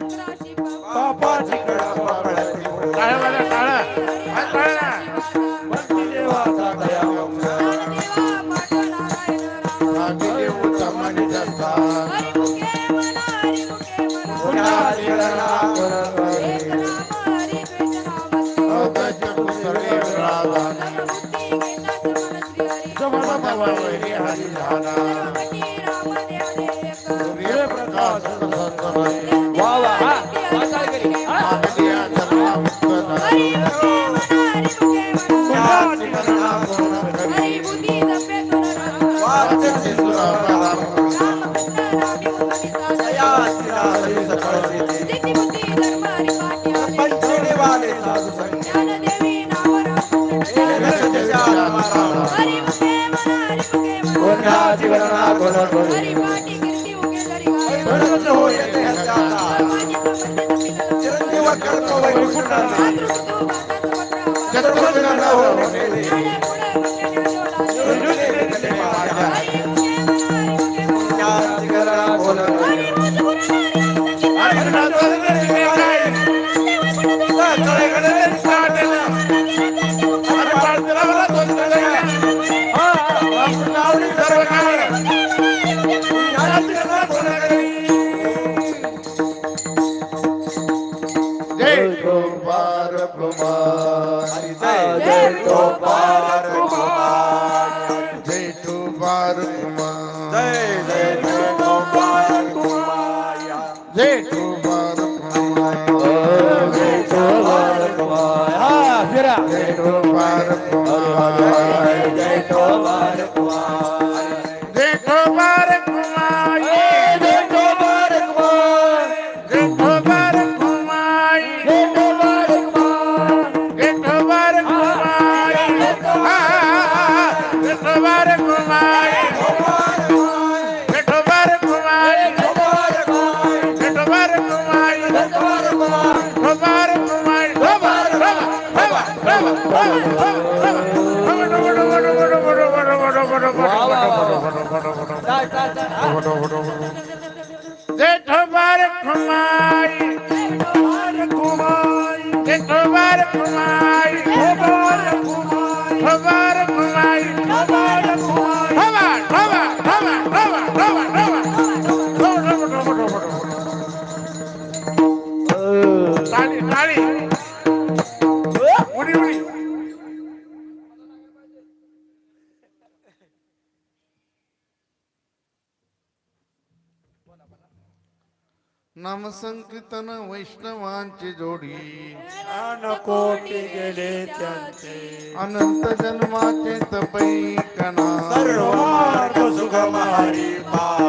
पापाची कळा पापळाची टाळा टाळा छत्रपति का नाम टाळी नामसंकीर्तन वैष्णवांची जोडी. कोटी गेले त्यांचे. अनंत जन्माचे तपै कणा सर्वार्थ सुगमहारी पाठ.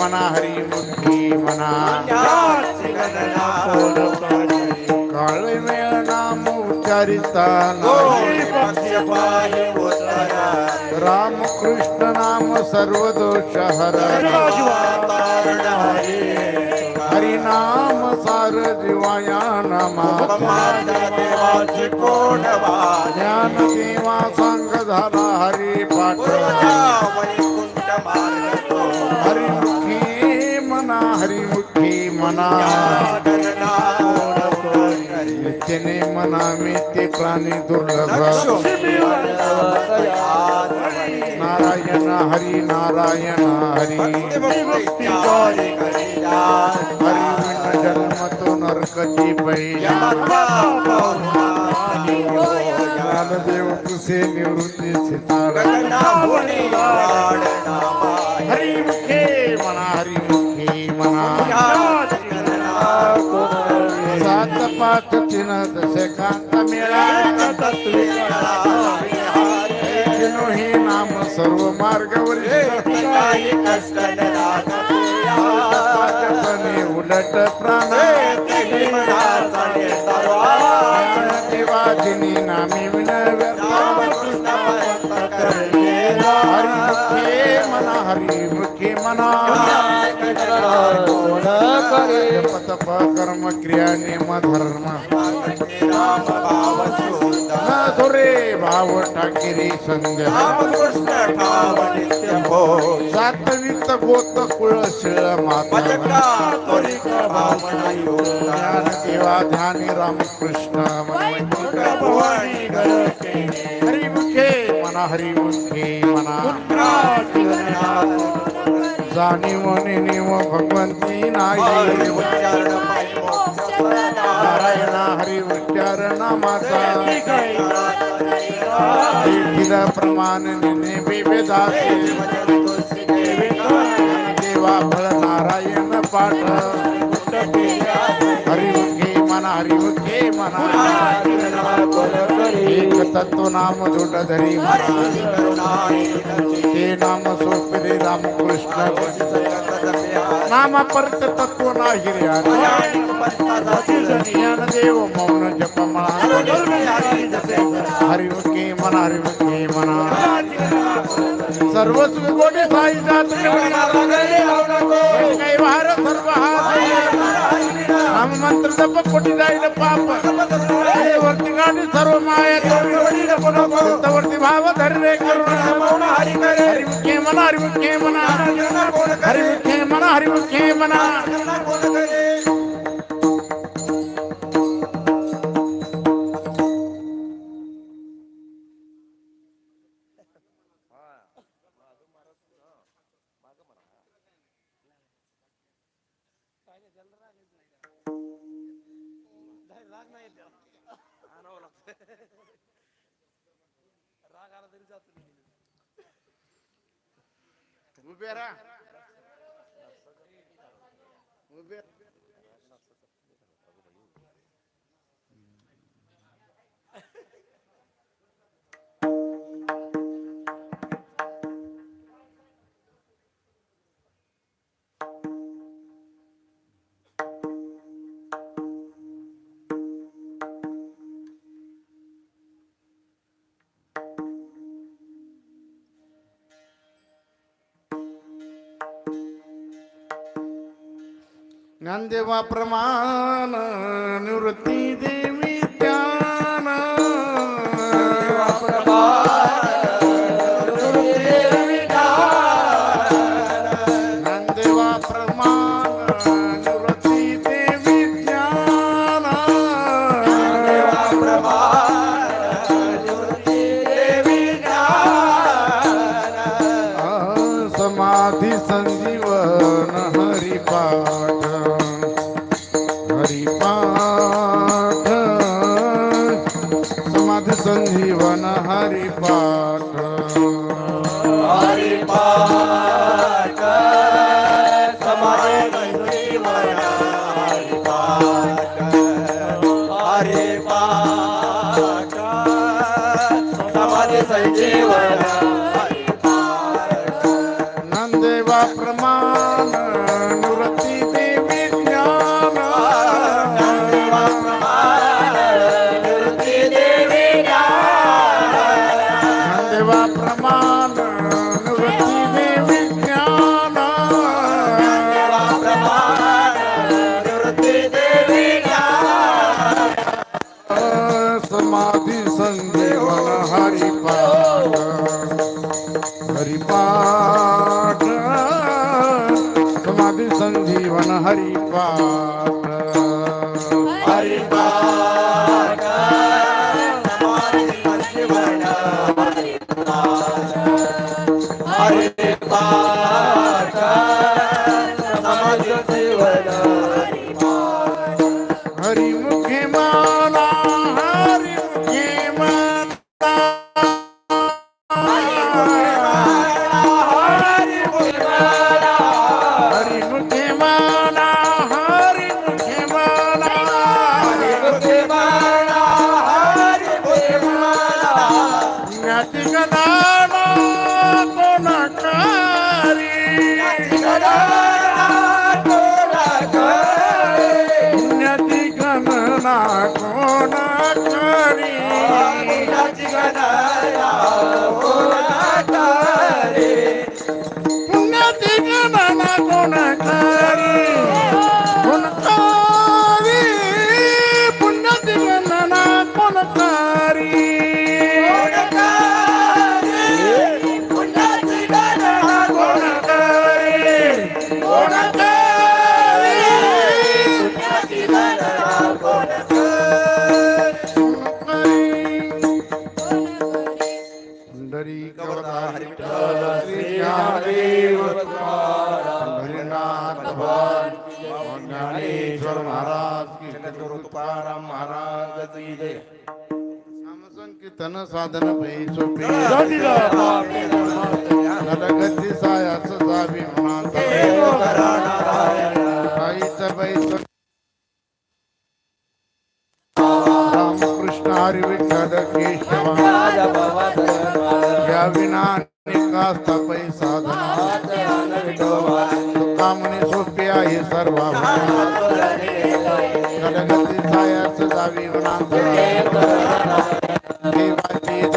मना हरि मुक्ति मना। काल मेल नाम राम कृष्ण नाम सर्वदोष हर हरि नाम सार जीवाया नम। ज्ञान देवा सांग धारा हरि पाठ। मना हरिमुखी मना। नित्यने मना मित्य प्राणी दुर्लभ। नारायण हरि नारायण हरि। हरि जन्म तो नरकची ज्ञानदेव तुसे निवृत्ति सितारा। हरि मुखे मना हरि मुखे। सात पाच तीन दसे कांत नाम सर्व मार्गावर उलट प्राण देवाजिनी नामी विनव्या कोण करे जपतप कर्म क्रिया नेम धर्म राम भाव टाकिरी संध्या. सातवित गोत कुळ शिळ माता. ज्ञान देवा ध्यानी रामकृष्ण भवानी घर केले. हरिमुखे मना हरिमुखे मना जाणीव नेणीव भगवंती नाही हरी उच्चारण. नारायण हरी उच्चारण माता। देखील प्रमाण नेने विवेदाचे देवा फळ नारायण पाठ। हरिमुखे मना हरिमुखे मना। एक तत्व नाम दुट धरी। मना ते नाम सोपरे रामकृष्ण नाम परत तत्व नाही रे ज्ञान देव मौन जप म्हणा हरिमुखे मना हरिमुखे मना। सर्व गोडे साई जात काही वार రామ మంత్రం తప్ప పుట్టిదాయిన పాప వర్తి కాని సర్వమాయ వర్తి భావ ధర్రే కరుణ హరి ముఖ్యమన హరి ముఖ్యమన హరి ముఖ్యమన హరి ముఖ్యమన Verá. ನಂದೇವ ಪ್ರಮಾಣ ನಿವೃತ್ತಿ संकीर्तन साधन पै। सोपे नरगती सायास जावी साईच बैस रामकृष्ण हरी विठ्ठल केशव। या विना निकास्त पै साधना। तुकामणी सोपी आहे सर्व नरगती सायास जावी देवाची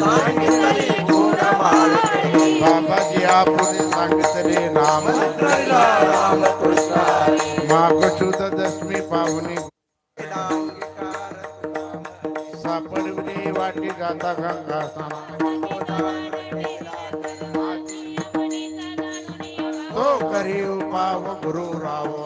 सांगितले बाबा जी आपण सांगितले राम राम कृष्ण माग वाटी जाता गंगा तो करी पाव गुरु राव।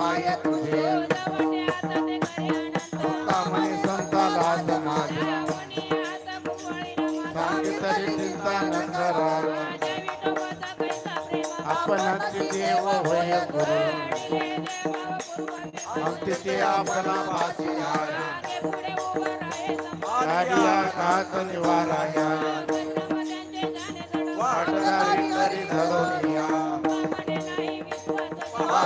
केशवा तुझे कामणी संताला समाज सांगितली चिंता न करा आपणच देव होय गुरु तिथे आपला पासी कात निवाराया वाटणारी तरी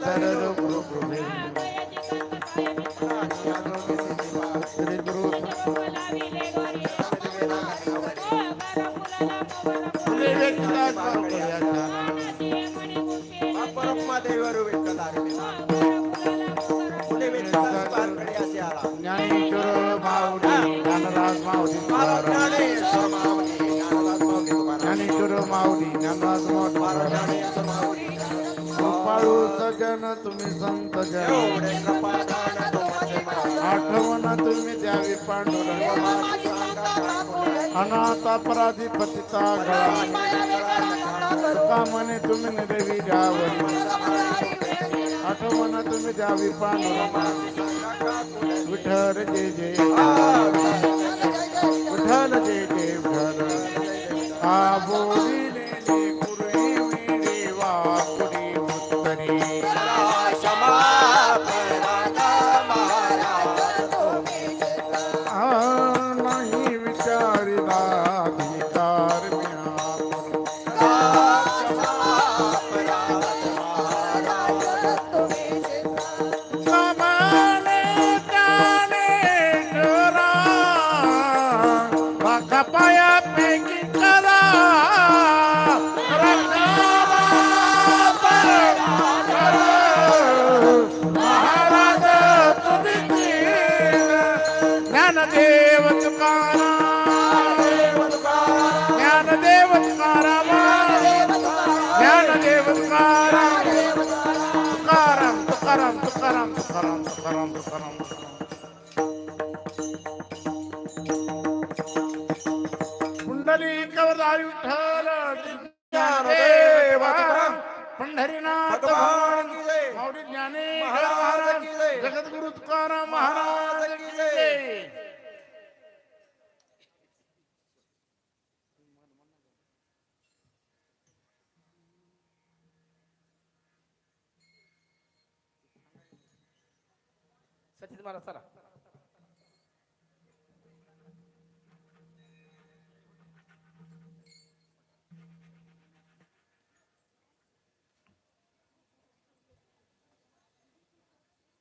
better the world for me. तुम्ही संत आठवण तुम्ही द्यावी पांडुरंग अनाथ अपराधी पतिता कामाने तुम्ही देवी द्यावी. आठवण तुम्ही द्यावी पांडुरंग विठर जे जे तुकाराम तुकाराम तुकाराम तुकाराम कुंडली कवदारी विठ्ठल पंढरीनाथ भगवान माऊली ज्ञाने जगद्गुरु तुकाराम महाराज। എന്ന് പറഞ്ഞ